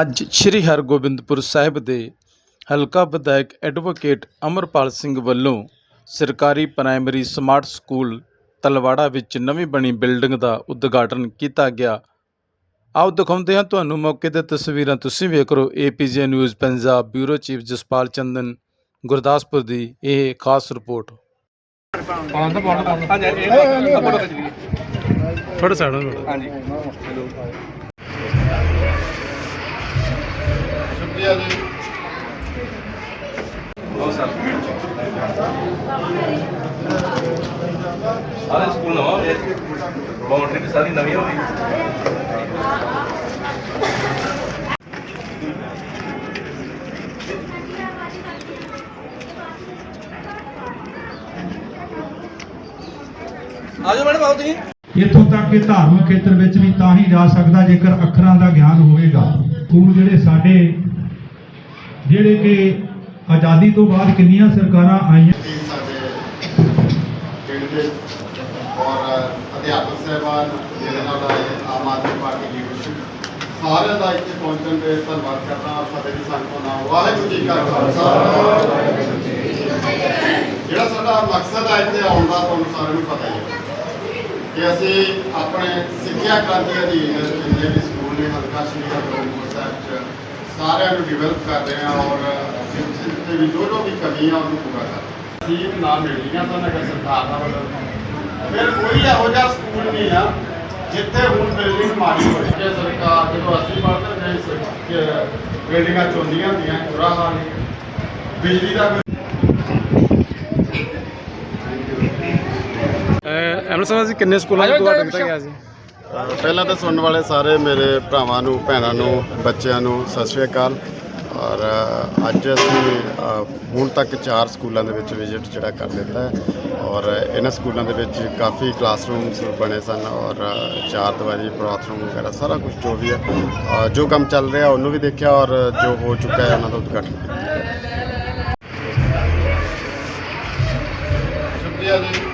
ਅੱਜ ਸ੍ਰੀ ਹਰਗੋਬਿੰਦਪੁਰ ਸਾਹਿਬ ਦੇ ਹਲਕਾ ਵਿਧਾਇਕ ਐਡਵੋਕੇਟ ਅਮਰਪਾਲ ਸਿੰਘ ਵੱਲੋਂ ਸਰਕਾਰੀ ਪ੍ਰਾਇਮਰੀ ਸਮਾਰਟ ਸਕੂਲ ਤਲਵਾੜਾ ਵਿੱਚ ਨਵੀਂ ਬਣੀ ਬਿਲਡਿੰਗ ਦਾ ਉਦਘਾਟਨ ਕੀਤਾ ਗਿਆ। ਆਓ ਦਿਖਾਉਂਦੇ ਹਾਂ ਤੁਹਾਨੂੰ ਮੌਕੇ ਤੇ ਤਸਵੀਰਾਂ। ਤੁਸੀਂ ਵੇਖ ਰਹੇ ਹੋ APG news Punjab bureau chief Jaspal Chandan Gurdaspur ਦੀ ਇਹ ਖਾਸ ਰਿਪੋਰਟ। ਥੋੜਾ ਸਾਈਡ ਹਾਂਜੀ। ਹੈਲੋ ਸ਼ੁਕਰੀਆ ਜੀ। ਬਹੁਤ ਸਰ। ਸਾਰੇ ਸਕੂਲ ਨਵਾਂ ਹੋ ਬਾਉਂਡਰੀ ਵੀ ਸਾਰੀ ਨਵੀਂ ਹੋ ਗਈ। ਆਜੋ ਮੈਡਮ, ਆਓ ਤੁਸੀਂ। ਇੱਥੋਂ ਤੱਕ ਕਿ ਧਾਰਮਿਕ ਖੇਤਰ ਵਿੱਚ ਵੀ ਤਾਂ ਹੀ ਜਾ ਸਕਦਾ ਜੇਕਰ ਅੱਖਰਾਂ ਦਾ ਗਿਆਨ ਹੋਵੇਗਾ। ਸਕੂਲ ਜਿਹੜੇ ਸਾਡੇ, ਜਿਹੜੇ ਕਿ ਆਜ਼ਾਦੀ ਤੋਂ ਬਾਅਦ ਕਿੰਨੀਆਂ ਸਰਕਾਰਾਂ ਆਈਆਂ। ਪਿੰਡ ਦੇ ਔਰ ਅਧਿਆਪਕ ਸਹਿਬਾਨ, ਜਿਹਦੇ ਨਾਲ ਆਮ ਆਦਮੀ ਪਾਰਟੀ ਲੀਡਰਸ਼ਿਪ ਸਾਰਿਆਂ ਦਾ ਇੱਥੇ ਪਹੁੰਚਣ ਤੇ ਧੰਨਵਾਦ ਕਰਦਾ ਫਤਿਹ ਦੀ ਸੰਗਤ ਨਾਮ ਵਾਹਿਗੁਰੂ ਜੀ ਕਾ ਖਾਲਸਾ। ਜਿਹੜਾ ਸਾਡਾ ਮਕਸਦ ਹੈ ਇੱਥੇ ਆਉਣ ਦਾ, ਤੁਹਾਨੂੰ ਸਾਰਿਆਂ ਨੂੰ ਪਤਾ ਹੀ ਹੈ। ਕਿ ਅਸੀਂ ਆਪਣੇ ਸਿੱਖਿਆ ਕ੍ਰਾਂਤੀ ਅਧੀਨ ਜਿੰਨੇ ਵੀ ਸਕੂਲ ਨੇ ਹਲਕਾ ਸ਼੍ਰੀ ਹਰਗੋਬਿੰਦਪੁਰ ਸਾਹਿਬ ਚ ਸਾਰਿਆਂ ਨੂੰ ਡਿਵੈਲਪ ਕਰ ਰਹੇ ਹਾਂ ਔਰ ਜਿੱਥੇ ਵੀ ਜੋ ਜੋ ਵੀ ਕਮੀਆਂ ਉਹਨੂੰ ਪੂਰਾ ਕਰ ਹਾਂ। ਸੀਟ ਨਾ ਮਿਲੀਆਂ ਤਾਂ ਨਗਰ ਸਰਕਾਰ ਦਾ ਵੱਲੋਂ? ਫਿਰ ਕੋਈ ਇਹੋ ਜਿਹਾ ਸਕੂਲ ਨਹੀਂ ਆ ਜਿੱਥੇ ਹੁਣ ਬਿਲਡਿੰਗ ਮਾਰੀ ਹੋਈ ਕਿ ਸਰਕਾਰ ਜਦੋਂ ਅਸੀਂ ਪੜ੍ਹਦੇ ਰਹੇ ਬਿਲਡਿੰਗਾਂ ਚੋਂਦੀਆਂ ਹੁੰਦੀਆਂ ਬੁਰਾ ਹਾਲ ਹੈ ਬਿਜਲੀ ਦਾ ਐਮਐਲ ਸਾਹਿਬ ਅਸੀਂ ਕਿੰਨੇ ਸਕੂਲਾਂ 'ਚ ਦੁਆ ਦਿੱਤਾ ਗਿਆ ਸੀ? ਪਹਿਲਾਂ ਤਾਂ ਸੁਣਨ ਵਾਲੇ ਸਾਰੇ ਮੇਰੇ ਭਰਾਵਾਂ ਨੂੰ ਭੈਣਾਂ ਨੂੰ ਬੱਚਿਆਂ ਨੂੰ ਸਤਿ ਸ਼੍ਰੀ ਅਕਾਲ। ਔਰ ਅੱਜ ਅਸੀਂ ਹੁਣ ਤੱਕ ਚਾਰ ਸਕੂਲਾਂ ਦੇ ਵਿੱਚ ਵਿਜ਼ਿਟ ਜਿਹੜਾ ਕਰ ਦਿੱਤਾ ਹੈ। ਔਰ ਇਹਨਾਂ ਸਕੂਲਾਂ ਦੇ ਵਿੱਚ ਕਾਫੀ ਕਲਾਸਰੂਮਸ ਬਣੇ ਸਨ ਔਰ ਚਾਰ ਦੀਵਾਰੀ ਬਾਥਰੂਮ ਵਗੈਰਾ ਸਾਰਾ ਕੁਝ ਜੋ ਵੀ ਹੈ ਜੋ ਕੰਮ ਚੱਲ ਰਿਹਾ ਉਹਨੂੰ ਵੀ ਦੇਖਿਆ ਔਰ ਜੋ ਹੋ ਚੁੱਕਾ ਹੈ ਉਹਨਾਂ ਦਾ ਉਦਘਾਟਨ ਕੀਤਾ। ਸ਼ੁਕਰੀਆ ਜੀ।